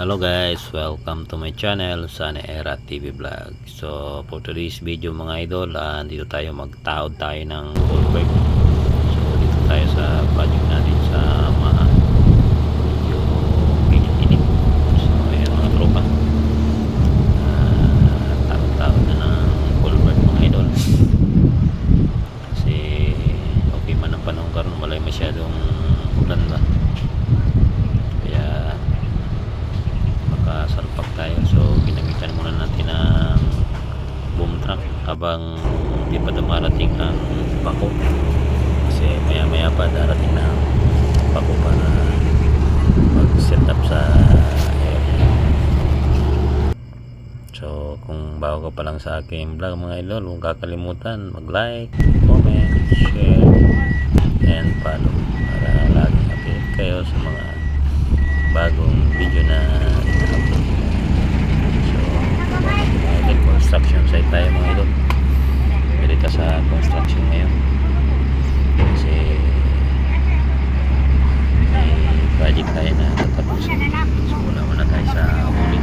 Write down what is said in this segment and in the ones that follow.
Hello guys, welcome to my channel, Sana Era TV Vlog. So, for today's video mga idol, ah, dito tayo magtaod tayo ng Goldberg. So, dito tayo sa project natin sa mga medyo init-init. So, ayan mga tropa. Ah, taod-taod na ng Goldberg mga idol. Kasi, okay man ang panahon karon wala masyadong ulan ba. Kaya, makasalpak tayo so ginamitan muna natin ng boom truck habang di pa dumarating ang bako kasi maya maya pa darating na ang bako para mag set up sa area so kung bago pa lang sa aking vlog mga idol. Huwag kakalimutan mag like comment share and follow para lagi update kayo sa mga bagong video na ina-upload so mga construction site tayo mga idol pwede ka sa construction ngayon kasi may project tayo na tatapusin so wala muna tayo sa huli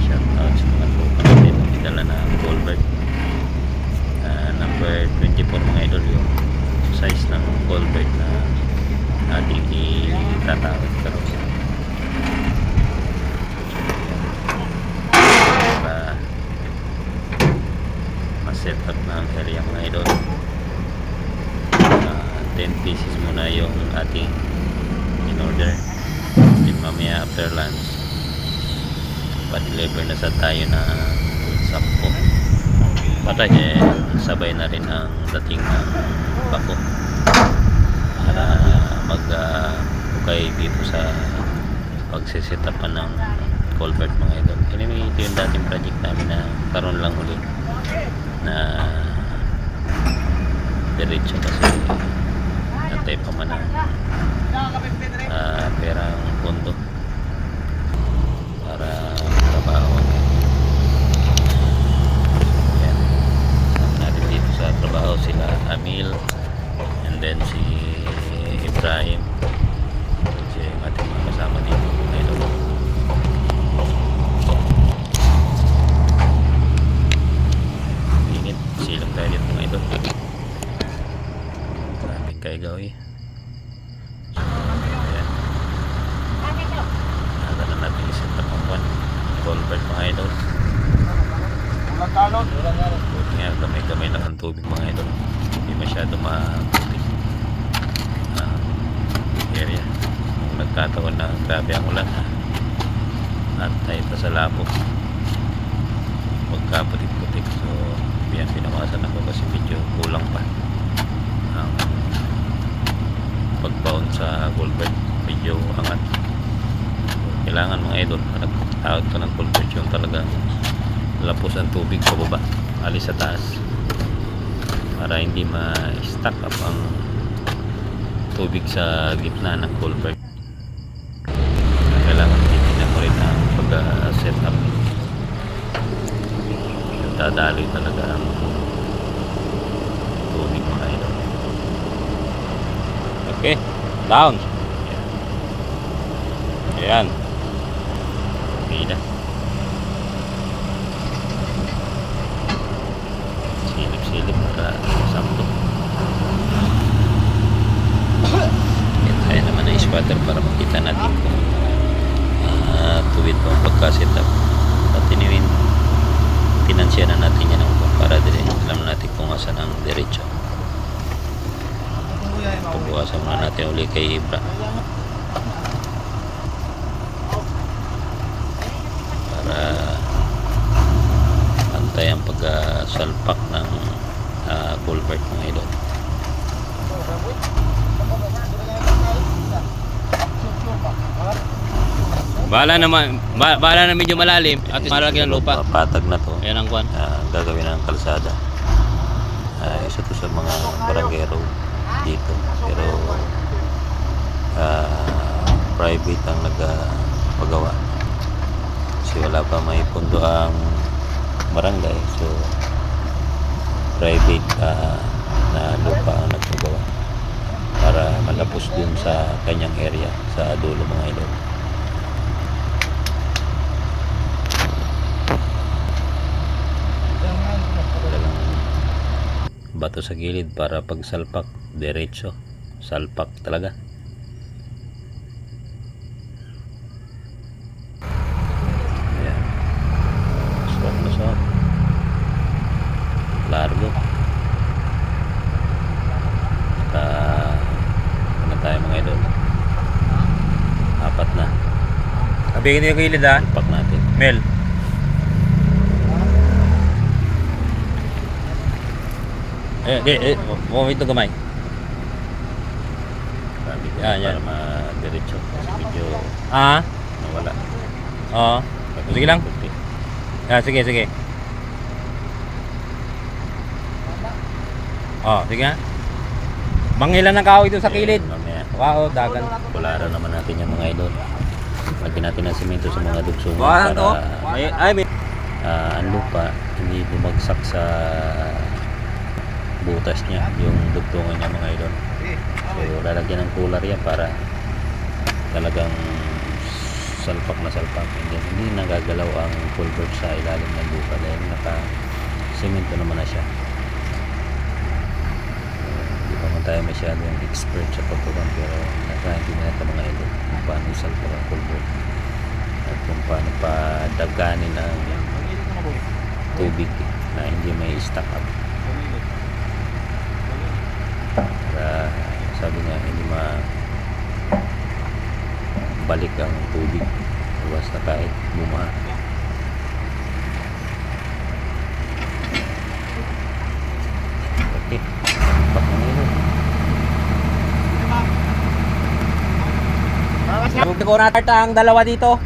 shout out sa mga tropa natin idala na Goldberg Ah, number 24 mga idol yung size ng Goldberg na ating itatawag pero para ma-set up na ang area mga idol Ah, 10 pieces muna yung ating order. Then mamaya after lunch. Pa-deliver na sa tayo na 10 patay eh sabay na rin ang dating ng bako. Para mag uh, ukay dito sa pagsisetapan ng culvert mga idol. Anyway ito yung dating project namin na karon lang uli. Na diretso kasi natay pa man ang uh, perang pondo para trabaho yan natin dito sa trabaho sila Amil and then si Ibrahim eh so ayan nada na natin Colbert mga idol Walang talon. Buti nga gamay-gamay lang ang tubig mga idol. Hindi masyado matubig. Ah, area. Kung nagkataon na grabe ang ulan ha. At tayo pa sa labo. Magkaputik-putik. So, yan pinawasan ako kasi medyo kulang pa. Ang pagbaon sa Goldberg medyo angat. Kailangan mga idol, nagtawag ka ng Goldberg yung talagang lapos ang tubig pababa alis sa taas para hindi ma-stack up ang tubig sa gitna ng culvert kailangan titignan mo rin ang pag-set up dadaloy talaga ang tubig mga idol. Okay down. Yan na silip-silip para sakto yan tayo naman na squatter para makita natin kung uh, tuwid pa ang pagka-set up. At iniwin tinansya na natin yan para dire alam natin kung asan ang diretso. Pabukasan muna natin uli kay Ibra para pantay ang pagsalpak ng uh, culvert mga idol Bahala naman, ba, bahala na medyo malalim. At malaki ang lupa. patag na to. Ayan ang kwan. uh, gagawin ng kalsada. Uh, isa to sa mga barangero dito. Pero uh, private ang nagpagawa. Kasi wala pa may pundo ang barangay. So private uh, na lupa ang nagpagawa. Para malapos dun sa kanyang area sa dulo mga idol bato sa gilid para pag salpak diretso. Salpak talaga. Ayan. Swak na swak. Largo. Ah, ano tayo mga idol? Apat na. Abigin niyo ha. salpak natin. Mel. Eh di eh mo ito gamay sabi ko Yan, yan. para ma-diretso kasi medyo Ah? nawala Oo. Sige lang. Kunti. Ah, sige, sige. Oh, sige ha. Mangilan ng kahoy doon sa kilid. Mamaya, Wow, dagan. Kulara naman natin yung mga idol. Lagyan natin ng simento sa mga dugsungan Buwan para to. May, ay, may. ah, ang lupa hindi bumagsak sa butas niya, yung dugtungan niya mga idol. So lalagyan ng cooler yan para talagang salpak na salpak. Hindi, hindi nagagalaw ang culvert sa ilalim ng lupa dahil naka simento naman na siya. Hindi pa man tayo masyadong expert sa pagkukan pero nakaintindi natin mga idol kung paano salpak ang culvert at kung paano padaganin ang tubig na hindi may stock up para sabi nga hindi ma balik ang tubig iwas na kahit bumaha okay Huwag ko na ang dalawa dito.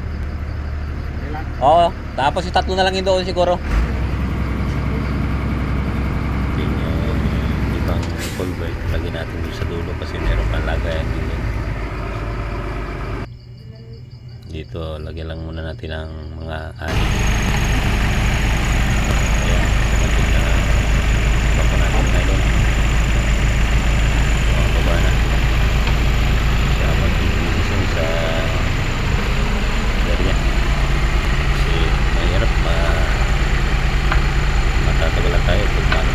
Oo, tapos yung tatlo na lang yun doon siguro. lagay natin doon sa dulo kasi meron pang lagayan din yun. dito lagay lang muna natin ang mga anin ayan kapatid na bako natin nylon mga baba na. Siya magpipilisin sa ganyan kasi mahirap ma matatagalan tayo pag